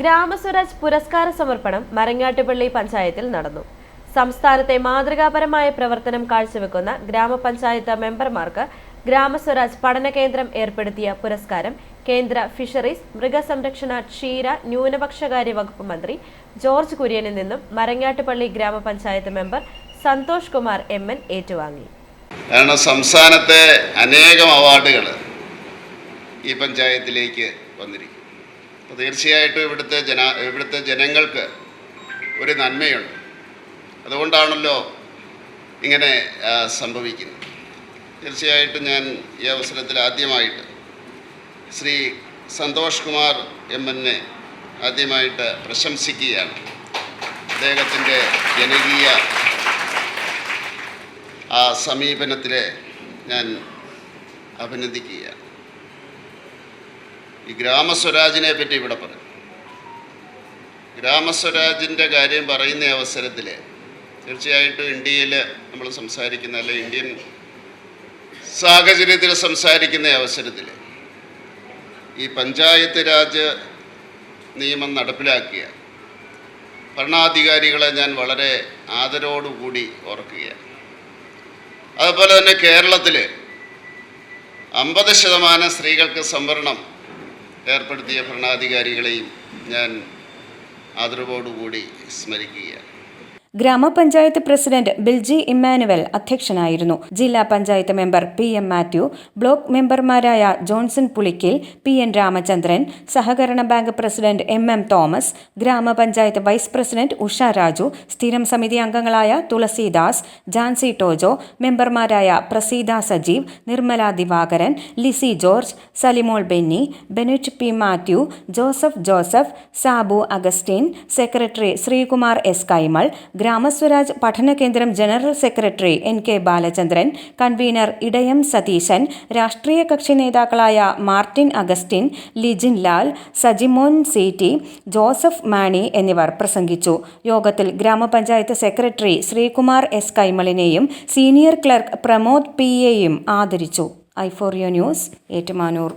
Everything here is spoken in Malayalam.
ഗ്രാമസ്വരാജ് പുരസ്കാര സമർപ്പണം മരങ്ങാട്ടുപള്ളി പഞ്ചായത്തിൽ നടന്നു. സംസ്ഥാനത്തെ മാതൃകാപരമായ പ്രവർത്തനം കാഴ്ചവെക്കുന്ന ഗ്രാമപഞ്ചായത്ത് മെമ്പർമാർക്ക് ഗ്രാമസ്വരാജ് പഠന കേന്ദ്രം ഏർപ്പെടുത്തിയ പുരസ്കാരം കേന്ദ്ര ഫിഷറീസ് മൃഗസംരക്ഷണ ക്ഷീര ന്യൂനപക്ഷകാര്യ വകുപ്പ് മന്ത്രി ജോർജ് കുര്യനിൽ നിന്നും Marangattupally gramapanchayat member Santhosh Kumar M. N. ഏറ്റുവാങ്ങി. സംസ്ഥാനത്തെ അനേകം അവാർഡുകൾ ഈ പഞ്ചായത്തിലേക്ക് വന്നിരിക്കും അപ്പോൾ തീർച്ചയായിട്ടും ഇവിടുത്തെ ജന ഇവിടുത്തെ ജനങ്ങൾക്ക് ഒരു നന്മയുണ്ട്. അതുകൊണ്ടാണല്ലോ ഇങ്ങനെ സംഭവിക്കുന്നത്. തീർച്ചയായിട്ടും ഞാൻ ഈ അവസരത്തിൽ ആദ്യമായിട്ട് ശ്രീ സന്തോഷ് കുമാർ എം എന്നെ ആദ്യമായിട്ട് പ്രശംസിക്കുകയാണ്. അദ്ദേഹത്തിന്റെ ജനകീയ ആ സമീപനത്തിലെ ഞാൻ അഭിനന്ദിക്കുകയാണ്. ഈ ഗ്രാമസ്വരാജിനെ പറ്റി ഇവിടെ പറയും ഗ്രാമസ്വരാജിന്റെ കാര്യം പറയുന്ന അവസരത്തിൽ തീർച്ചയായിട്ടും ഇന്ത്യയിൽ നമ്മൾ സംസാരിക്കുന്ന അല്ലെ ഇന്ത്യൻ സാഹചര്യത്തിൽ സംസാരിക്കുന്ന അവസരത്തിൽ ഈ പഞ്ചായത്ത് രാജ് നിയമം നടപ്പിലാക്കിയ ഭരണാധികാരികളെ ഞാൻ വളരെ ആദരവോടുകൂടി ഓർക്കുകയാണ്. അതുപോലെ തന്നെ കേരളത്തിൽ അമ്പത് ശതമാനം സ്ത്രീകൾക്ക് സംവരണം ഏർപ്പെടുത്തിയ ഭരണാധികാരികളെയും ഞാൻ ആദരവോടുകൂടി സ്മരിക്കുകയാണ്. ഗ്രാമപഞ്ചായത്ത് പ്രസിഡന്റ് ബിൽജി ഇമ്മാനുവൽ അധ്യക്ഷനായിരുന്നു. ജില്ലാ panchayat member P M Mathew block മെമ്പർമാരായ ജോൺസൺ പുളിക്കിൽ പി എൻ രാമചന്ദ്രൻ സഹകരണ bank president M M Thomas gramapanchayat vice president Usha Raju സ്ഥിരം സമിതി അംഗങ്ങളായ തുളസിദാസ് ജാൻസി ടോജോ മെമ്പർമാരായ Praseetha Sajeev Nirmala Divakaran Lissy George Salimol Benny Bennet P Mathew Joseph Joseph Sabu Augustine secretary Sreekumar S Kaimal Gramaswaraj പഠനകേന്ദ്രം general secretary N K Balachandran convener Edayam Satheesan രാഷ്ട്രീയ കക്ഷി നേതാക്കളായ മാർട്ടിൻ അഗസ്റ്റിൻ ലിജിൻ ലാൽ സജിമോൻ സി ടി ജോസഫ് മാണി എന്നിവർ പ്രസംഗിച്ചു. യോഗത്തിൽ ഗ്രാമപഞ്ചായത്ത് സെക്രട്ടറി ശ്രീകുമാർ എസ് കൈമളിനെയും സീനിയർ ക്ലർക്ക് പ്രമോദ് പി എയും ആദരിച്ചു. ഐ ഫോർ ഐഫോറിയോ ന്യൂസ് ഏറ്റുമാനൂർ.